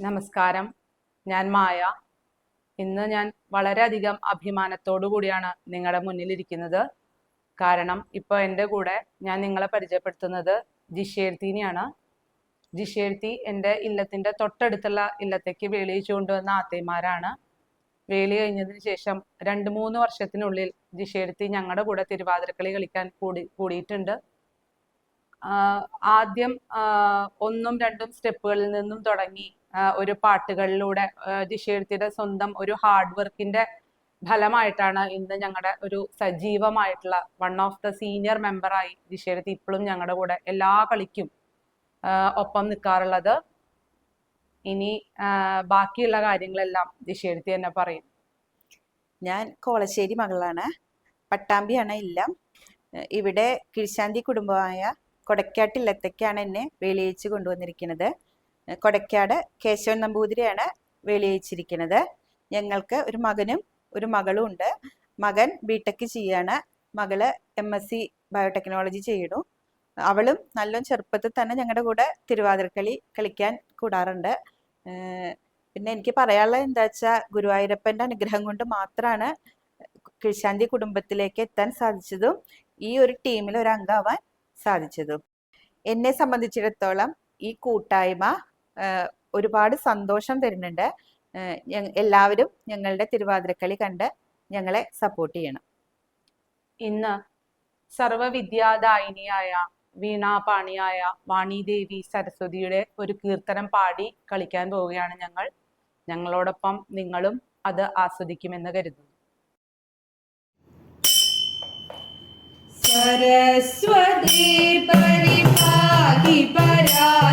നമസ്കാരം. ഞാൻ മായ. ഇന്ന് ഞാൻ വളരെയധികം അഭിമാനത്തോടു കൂടിയാണ് നിങ്ങളുടെ മുന്നിലിരിക്കുന്നത്. കാരണം ഇപ്പോൾ എന്റെ കൂടെ ഞാൻ നിങ്ങളെ പരിചയപ്പെടുത്തുന്നത് ജിഷേർത്തിനെയാണ്. ജിഷേർത്തി എന്റെ ഇല്ലത്തിന്റെ തൊട്ടടുത്തുള്ള ഇല്ലത്തേക്ക് വേളിയിച്ചു കൊണ്ടുവന്ന ആത്തേമാരാണ് വേലി കഴിഞ്ഞതിന് ശേഷം രണ്ട് മൂന്ന് വർഷത്തിനുള്ളിൽ ജിഷേർത്തി ഞങ്ങളുടെ കൂടെ തിരുവാതിരക്കളി കളിക്കാൻ കൂടി കൂടിയിട്ടുണ്ട്. ആദ്യം ഒന്നും രണ്ടും സ്റ്റെപ്പുകളിൽ നിന്നും തുടങ്ങി ഒരു പാട്ടുകളിലൂടെ ജിഷേഴ്ത്തിയുടെ സ്വന്തം ഒരു ഹാർഡ് വർക്കിന്റെ ഫലമായിട്ടാണ് ഇന്ന് ഞങ്ങളുടെ ഒരു സജീവമായിട്ടുള്ള വൺ ഓഫ് ദ സീനിയർ മെമ്പറായി ജിഷേഴ്ത്തി ഇപ്പോഴും ഞങ്ങളുടെ കൂടെ എല്ലാ കളിക്കും ഒപ്പം നിൽക്കാറുള്ളത് ഇനി ബാക്കിയുള്ള കാര്യങ്ങളെല്ലാം ജിഷേഴ്ത്തി തന്നെ പറയും. ഞാൻ കോളശ്ശേരി മകളാണ്. പട്ടാമ്പിയാണ് എല്ലാം ഇവിടെ കിഴിശാന്തി കുടുംബമായ കൊടക്കാട്ടില്ലത്തേക്കാണ് എന്നെ വേളിയിച്ച് കൊണ്ടുവന്നിരിക്കുന്നത്. കൊടക്കാട് കേശവൻ നമ്പൂതിരിയാണ് വേളിയിച്ചിരിക്കുന്നത്. ഞങ്ങൾക്ക് ഒരു മകനും ഒരു മകളും ഉണ്ട്. മകൻ ബിടെക് ചെയ്യാണ്. മകൾ എം എസ് സി ബയോടെക്നോളജി ചെയ്യണു അവളും നല്ല ചെറുപ്പത്തിൽ തന്നെ ഞങ്ങളുടെ കൂടെ തിരുവാതിരക്കളി കളിക്കാൻ കൂടാറുണ്ട്. പിന്നെ എനിക്ക് പറയാനുള്ളത് എന്താ വെച്ചാൽ ഗുരുവായൂരപ്പന്റെ അനുഗ്രഹം കൊണ്ട് മാത്രമാണ് കിഴ്ശാന്തി കുടുംബത്തിലേക്ക് എത്താൻ സാധിച്ചതും ഈ ഒരു ടീമിൽ ഒരു അംഗമാവാൻ സാധിച്ചതും. എന്നെ സംബന്ധിച്ചിടത്തോളം ഈ കൂട്ടായ്മ ഒരുപാട് സന്തോഷം തരുന്നുണ്ട്. എല്ലാവരും ഞങ്ങളുടെ തിരുവാതിരക്കളി കണ്ട് ഞങ്ങളെ സപ്പോർട്ട് ചെയ്യണം. ഇന്ന് സർവവിദ്യാദായിനിയായ വീണാപാണിയായ വാണിദേവി സരസ്വതിയുടെ ഒരു കീർത്തനം പാടി കളിക്കാൻ പോവുകയാണ് ഞങ്ങൾ. ഞങ്ങളോടൊപ്പം നിങ്ങളും അത് ആസ്വദിക്കുമെന്ന് കരുതുന്നു. सरस्वती परिपाहि परात्पर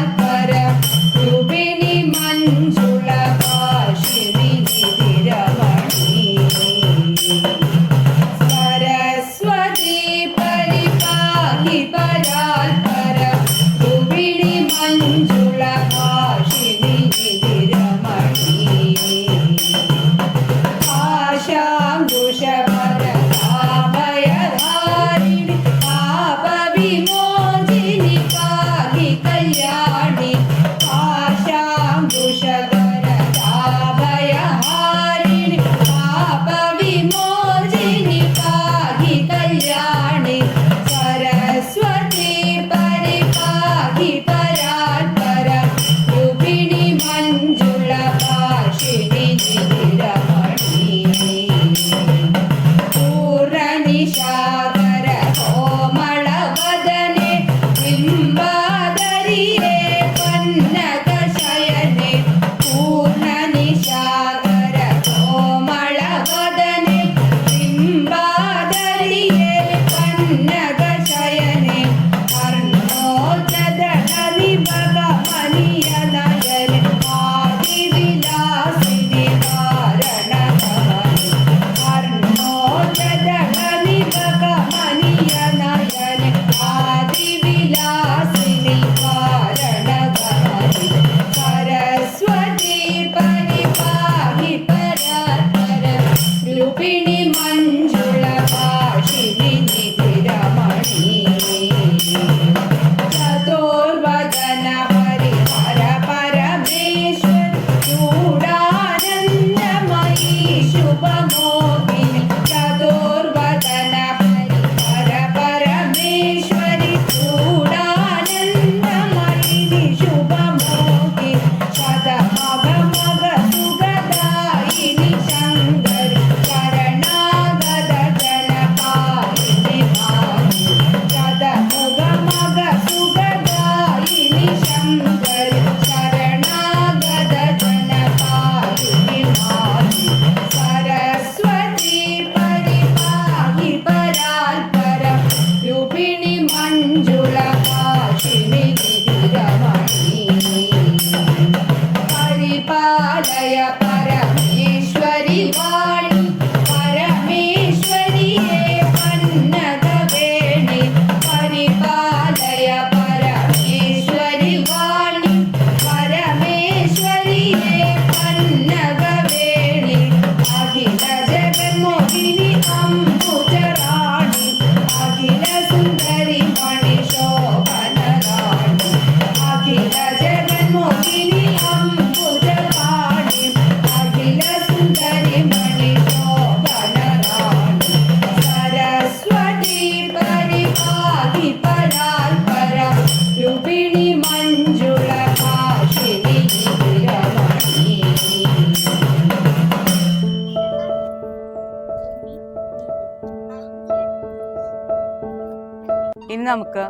നമുക്ക്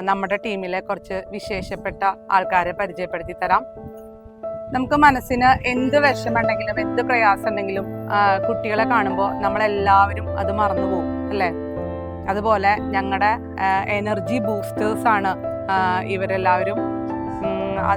നമ്മുടെ ടീമിലെ കുറച്ച് വിശേഷപ്പെട്ട ആൾക്കാരെ പരിചയപ്പെടുത്തി തരാം. നമുക്ക് മനസ്സിന് എന്ത് വിഷമുണ്ടെങ്കിലും എന്ത് പ്രയാസം ഉണ്ടെങ്കിലും കുട്ടികളെ കാണുമ്പോൾ നമ്മളെല്ലാവരും അത് മറന്നുപോകും അല്ലേ? അതുപോലെ ഞങ്ങളുടെ എനർജി ബൂസ്റ്റേഴ്സ് ആണ് ഇവരെല്ലാവരും.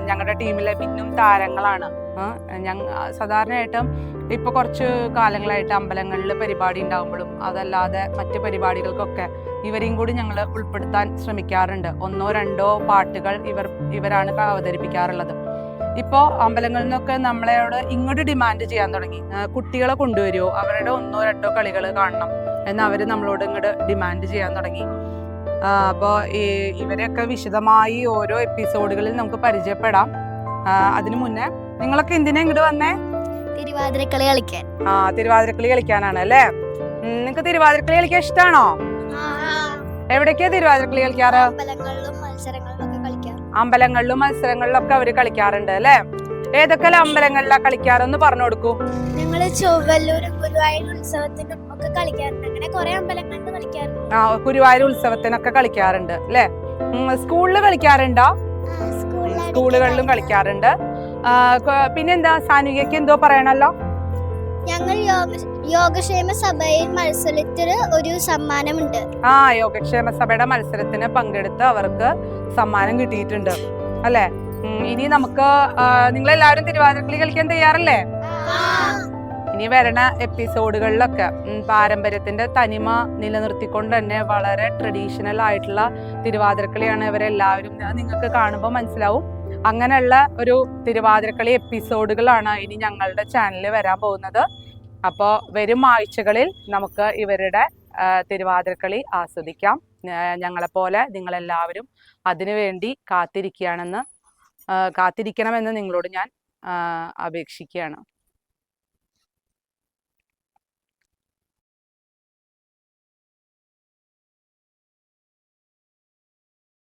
ഞങ്ങളുടെ ടീമിലെ പിന്നും താരങ്ങളാണ്. ആ, ഞങ്ങ സാധാരണയായിട്ടും ഇപ്പൊ കുറച്ച് കാലങ്ങളായിട്ട് അമ്പലങ്ങളിൽ പരിപാടി ഉണ്ടാകുമ്പോഴും അതല്ലാതെ മറ്റ് പരിപാടികൾക്കൊക്കെ ഇവരെയും കൂടി ഞങ്ങൾ ഉൾപ്പെടുത്താൻ ശ്രമിക്കാറുണ്ട്. ഒന്നോ രണ്ടോ പാട്ടുകൾ ഇവർ ഇവരാണ് അവതരിപ്പിക്കാറുള്ളത്. ഇപ്പോൾ അമ്പലങ്ങളിൽ നിന്നൊക്കെ നമ്മളോട് ഇങ്ങോട്ട് ഡിമാൻഡ് ചെയ്യാൻ തുടങ്ങി. കുട്ടികളെ കൊണ്ടുവരുമോ അവരുടെ ഒന്നോ രണ്ടോ കളികൾ കാണണം എന്ന് അവർ നമ്മളോട് ഇങ്ങോട്ട് ഡിമാൻഡ് ചെയ്യാൻ തുടങ്ങി. അപ്പോൾ ഇവരെയൊക്കെ വിശദമായി ഓരോ എപ്പിസോഡുകളിൽ നമുക്ക് പരിചയപ്പെടാം. അതിനു മുന്നേ നിങ്ങളൊക്കെ എന്തിനാ ഇങ്ങോട്ട് വന്നേ? തിരുവാതിരക്കളി കളിക്കാൻ. ആ തിരുവാതിരക്കളി കളിക്കാനാണ് അല്ലേ? നിങ്ങക്ക് തിരുവാതിരക്കളി കളിക്കാൻ ഇഷ്ടാണോ? എവിടേക്കാ തിരുവാതിരക്കളി കളിക്കാറ്? അമ്പലങ്ങളിലും മത്സരങ്ങളിലും ഒക്കെ അവർ കളിക്കാറുണ്ട് അല്ലേ? ഏതൊക്കെ അമ്പലങ്ങളിലാ കളിക്കാറെന്ന് പറഞ്ഞു കൊടുക്കൂ. ഞങ്ങൾ ഗുരുവായൂർ ഉത്സവത്തിനും ഒക്കെ കളിക്കാറുണ്ട്. അങ്ങനെ കുറെ അമ്പലങ്ങളിൽ കളിക്കാറുണ്ട്. ആ ഗുരുവായൂർ ഉത്സവത്തിനൊക്കെ കളിക്കാറുണ്ട് അല്ലേ? സ്കൂളിൽ കളിക്കാറുണ്ടോ? സ്കൂളുകളിലും കളിക്കാറുണ്ട്. പിന്നെന്താ? സാനുകയ്ക്ക് എന്തോ പറയണല്ലോ? ഞങ്ങൾ യോഗ യോഗക്ഷേമ സഭയിൽ മത്സരത്തിന് ഒരു സമ്മാനമുണ്ട്. ആ യോഗക്ഷേമ സഭയുടെ മത്സരത്തിന് പങ്കെടുത്ത് അവർക്ക് സമ്മാനം കിട്ടിയിട്ടുണ്ട്. അല്ലേ? ഇനി നമുക്ക് നിങ്ങൾ എല്ലാവരും തിരുവാതിരക്കളി കളിക്കാൻ തയ്യാറല്ലേ? ഇനി വരണ എപ്പിസോഡുകളിലൊക്കെ പാരമ്പര്യത്തിന്റെ തനിമ നിലനിർത്തിക്കൊണ്ട് തന്നെ വളരെ ട്രഡീഷണൽ ആയിട്ടുള്ള തിരുവാതിരക്കളിയാണ് ഇവരെല്ലാവരും നിങ്ങൾക്ക് കാണുമ്പോൾ മനസ്സിലാവും. അങ്ങനെയുള്ള ഒരു തിരുവാതിരക്കളി എപ്പിസോഡുകളാണ് ഇനി ഞങ്ങളുടെ ചാനലിൽ വരാൻ പോകുന്നത്. അപ്പോൾ വരും ആഴ്ചകളിൽ നമുക്ക് ഇവരുടെ തിരുവാതിരക്കളി ആസ്വദിക്കാം. ഞങ്ങളെപ്പോലെ നിങ്ങളെല്ലാവരും അതിനുവേണ്ടി കാത്തിരിക്കുകയാണെന്ന് കാത്തിരിക്കണമെന്ന് നിങ്ങളോട് ഞാൻ അപേക്ഷിക്കുകയാണ്.